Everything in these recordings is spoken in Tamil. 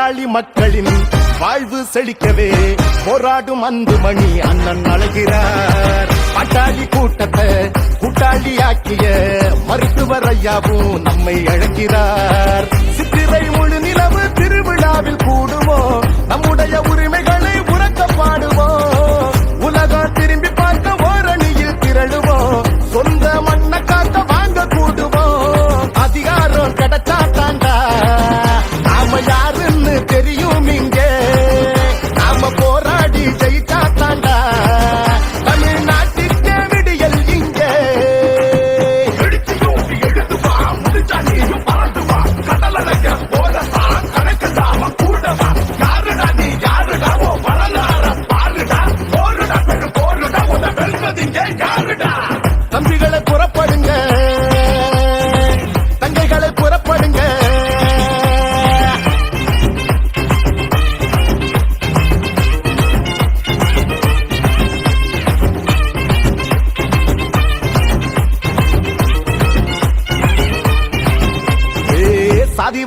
பட்டாளி மக்களின் வாழ்வு செழிக்கவே போராடும் அன்பு மணி அண்ணன் அழகிறார். பட்டாளி கூட்டத்தை கூட்டாளி ஆக்கிய மருத்துவர் ஐயாவும் நம்மை அழைக்கிறார். சித்திரை முழு நிலவு திருவிழாவில் கூடுவோம் நம்முடைய உரிமைகளை உறக்க பாடுவோம் உலகம் திரும்பி பார்க்க ஓரணியில் திரளுவோம் சொந்த மண்ணை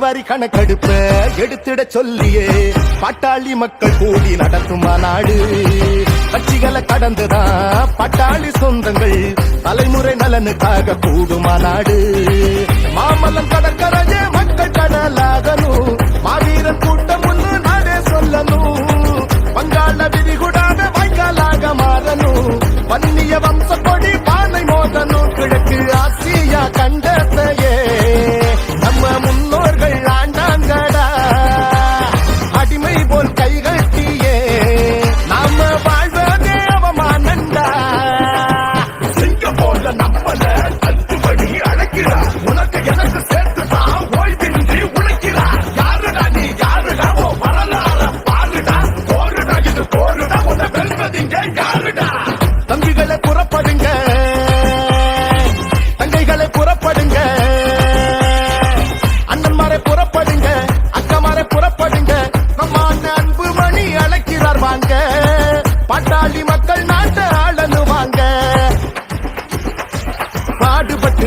வரி கணக்கெடுப்ப எடுத்திட சொல்லியே. பட்டாளி மக்கள் கூடி நடத்தும் நாடு? கட்சிகளை கடந்துதான் பட்டாளி சொந்தங்கள் தலைமுறை நலனுக்காக கூடுமா நாடு? மாமல்லம் கடற்கரையே மக்கள் கடலாகணும். மாவீரன் கூட்டம் ஒன்று நாடே சொல்லணும். வங்காள விரிகுடாக வாய்க்காலாக மாறணும். வன்னிய வம்ச கொடி பானை மோதணும். கிழக்கு ஆசியா கண்டத்தையே.